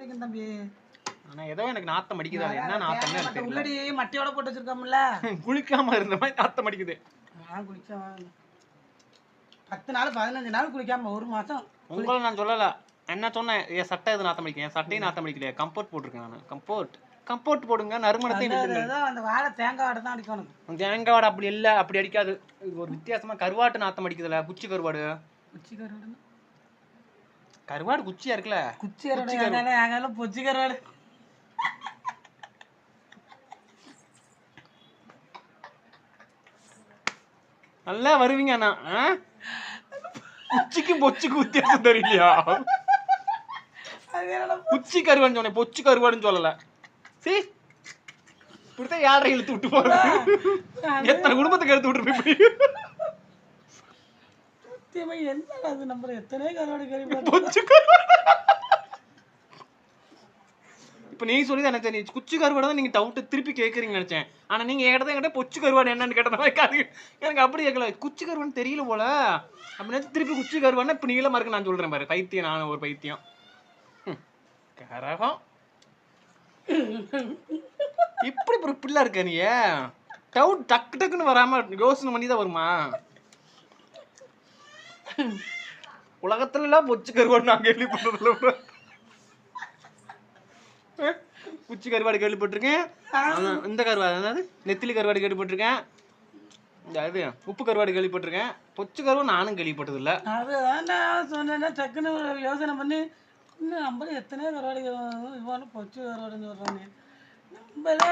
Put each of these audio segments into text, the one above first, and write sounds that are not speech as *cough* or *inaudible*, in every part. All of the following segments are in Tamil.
அடிக்கும் தம்பி. ஆனா ஏதோ எனக்கு நாத்தம் அடிக்குது. என்ன மட்டை தெரியல. உள்ளடி மட்டையோட போட்டு வச்சிருக்கோம்ல. *laughs* குளிக்காம இருந்த மாதிரி நாத்தம் அடிக்குது. நான் குளிச்சேன் பத்து நாள் பதினஞ்சு நாள் குளிக்காம ஒரு மாசம் உங்களை நான் சொல்லல. என்ன சொன்னேன்? என் சட்டை எது நாத்தம் அடிக்கும் என் சட்டையும் நாத்தம் அடிக்கலையா? கம்போர்ட் போட்டிருக்கேன் நான். கம்போர்ட் கம்போர்ட் போடுங்க. நறுமணத்தை அந்த- வாழை தேங்காய் வாடை தான் உனக்கு தேங்காய் வாடை அப்படி இல்ல. அப்படி அடிக்காது. ஒரு வித்தியாசமா கருவாட்டு நாத்தம் அடிக்குதுல? குச்சி கருவாடு. குச்சி கருவாடு கருவாடு குச்சியா இருக்குல்ல? குச்சி கருவாடு பொச்சி கருவாடு நல்லா வருவீங்க அண்ணா? குச்சிக்கும் பொச்சுக்கும் வித்தியாசம் தெரியலையா? குச்சி கருவாடுன்னு சொன்னேன் பொச்சு கருவாடுன்னு சொல்லல. சீ இப்படித்தான் யாரை இழுத்து விட்டு போறது. எத்தனை குடும்பத்துக்கு எடுத்து விட்டு போய் சத்தியமா என்ன அது நம்பர் எத்தனை கருவாடு கறி இப்ப நீ சொல்லி தான் எனக்கு தெரியும் குச்சி கருவாடு தான் நீங்க டவுட் திருப்பி கேக்குறீங்கன்னு நினைச்சேன். ஆனா நீங்க என்கிட்ட என்கிட்ட பொச்சு கருவாடு என்னன்னு கேட்டதா அது எனக்கு அப்படி கேட்கல. குச்சி கருவாடு தெரியல போல. அப்படின்னு திருப்பி குச்சி கருவாடுனா இப்ப நீளமா இருக்கு நான் சொல்றேன் பாரு. பைத்தியம் நான் ஒரு பைத்தியம். கரகம். இப்படி ஒரு பிள்ளை இருக்க நீ. டவுட் டக்கு டக்குன்னு வராம யோசனை பண்ணி தான் வருமா? உலகத்துல எல்லாம் பொச்சு கருவாடு நான் கேள்விப்பட்டதில்ல. அஹ், குச்சி கருவாடு கேள்விப்பட்டிருக்கேன். இந்த கருவாடு அதாவது நெத்திலி கருவாடு கேள்விப்பட்டிருக்கேன். இந்த இது உப்பு கருவாடு கேள்விப்பட்டிருக்கேன். பொச்சு கருவாடு நானும் கேள்விப்பட்டதில்ல. அதுதான் நான் சொன்னேன்னா டக்குன்னு யோசனை பண்ணி இன்னும் நம்மளே எத்தனையோ கருவாடு இவானு பொச்சு கருவாடுன்னு சொல்கிறாங்க நம்மளே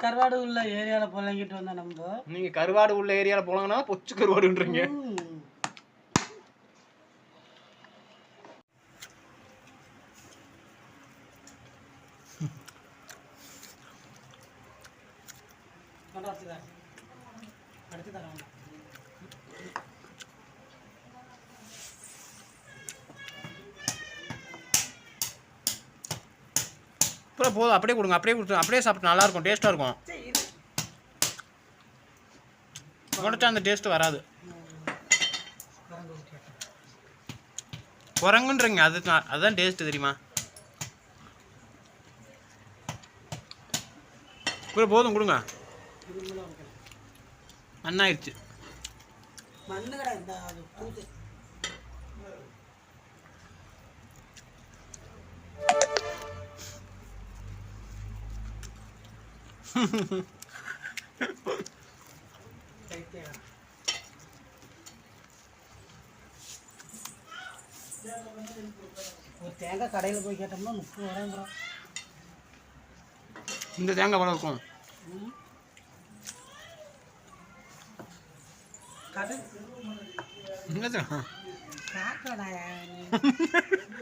கருவாடு உள்ள ஏரியாவில் புழங்கிட்டு வந்தோம் நம்ம. நீங்க கருவாடு உள்ள ஏரியால போனாங்கன்னா பொச்சு கருவாடுன்றீங்க. அடுத்து. அப்புறம் போதும் அப்படியே கொடுங்க அப்படியே கொடுத்து அப்படியே சாப்பிட்டு நல்லா இருக்கும் டேஸ்ட்டாக இருக்கும். உடச்சா அந்த டேஸ்ட் வராது. குரங்குன்றீங்க அது தான் அதுதான் டேஸ்ட் தெரியுமா அப்புறம் போதும் கொடுங்க அண்ணாயிருச்சு மண்ணு கடை இந்த பைத்தியம். ஒரு தேங்காய் கடையில் போய் கேட்டோம்னா முப்பது வரைங்கிறோம் இந்த தேங்காய் பழம் இருக்கும்? हाँ *laughs*